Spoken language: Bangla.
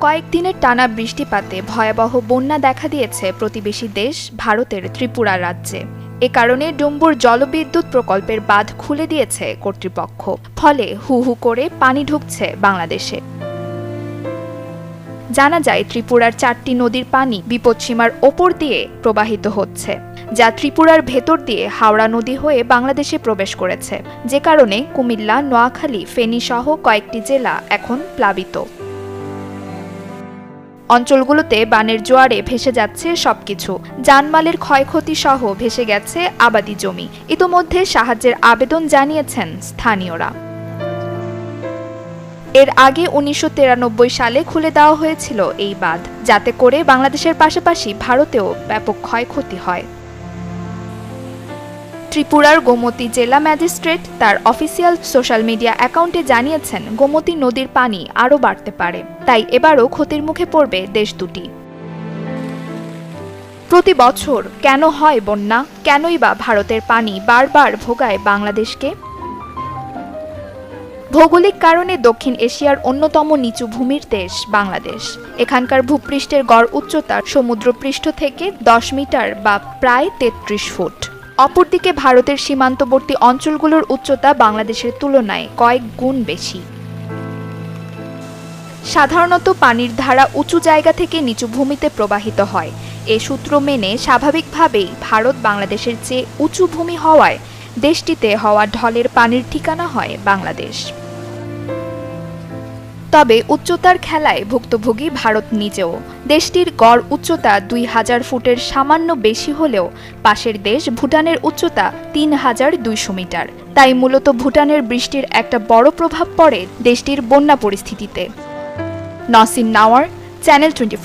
কয়েকদিনের টানা বৃষ্টিপাতে ভয়াবহ বন্যা দেখা দিয়েছে প্রতিবেশী দেশ, ভারতের ত্রিপুরা রাজ্যে। এ কারণে ডুম্বুর জলবিদ্যুৎ প্রকল্পের বাঁধ খুলে দিয়েছে কর্তৃপক্ষ। ফলে হু হু করে পানি ঢুকছে বাংলাদেশে। জানা যায়, ত্রিপুরার চারটি নদীর পানি বিপদসীমার ওপর দিয়ে প্রবাহিত হচ্ছে, যা ত্রিপুরার ভেতর দিয়ে হাওড়া নদী হয়ে বাংলাদেশে প্রবেশ করেছে। যে কারণে কুমিল্লা, নোয়াখালী ফেনী সহ কয়েকটি জেলা এখন প্লাবিত। অঞ্চলগুলোতে বানের জোয়ারে ভেসে যাচ্ছে সবকিছু। জানমালের ক্ষয়ক্ষতি সহ ভেসে গেছে আবাদি জমি। ইতোমধ্যে সাহায্যের আবেদন জানিয়েছেন স্থানীয়রা। এর আগে উনিশশো সালে খুলে দেওয়া হয়েছিল এই বাঁধ, যাতে করে বাংলাদেশের পাশাপাশি ভারতেও ব্যাপক ক্ষয়ক্ষতি হয়। ত্রিপুরার গোমতী জেলা ম্যাজিস্ট্রেট তার অফিসিয়াল সোশ্যাল মিডিয়া অ্যাকাউন্টে জানিয়েছেন, গোমতী নদীর পানি আরও বাড়তে পারে, তাই এবারও ক্ষতির মুখে পড়বে দেশ দুটি। প্রতি বছর কেন হয় বন্যা? কেনই বা ভারতের পানি বারবার ভোগায় বাংলাদেশকে? ভৌগোলিক কারণে দক্ষিণ এশিয়ার অন্যতম নিচু ভূমির দেশ বাংলাদেশ। এখানকার ভূপৃষ্ঠের গড় উচ্চতা সমুদ্রপৃষ্ঠ থেকে দশ মিটার বা প্রায় তেত্রিশ ফুট। অপরদিকে ভারতের সীমান্তবর্তী অঞ্চলগুলোর উচ্চতা বাংলাদেশের তুলনায় কয়েক গুণ বেশি। সাধারণত পানির ধারা উঁচু জায়গা থেকে নিচু ভূমিতে প্রবাহিত হয়। এ সূত্র মেনে স্বাভাবিকভাবেই ভারত বাংলাদেশের চেয়ে উঁচু ভূমি হওয়ায় দেশটিতে হওয়া ঢলের পানির ঠিকানা হয় বাংলাদেশ। তবে উচ্চতার খেলায় ভুক্তভোগী ভারত নিজেও। দেশটির গড় উচ্চতা দুই হাজার ফুটের সামান্য বেশি হলেও পাশের দেশ ভুটানের উচ্চতা তিন হাজার দুইশো মিটার। তাই মূলত ভুটানের বৃষ্টির একটা বড় প্রভাব পড়ে দেশটির বন্যা পরিস্থিতিতে। নসিন নাওয়ার, চ্যানেল টোয়েন্টি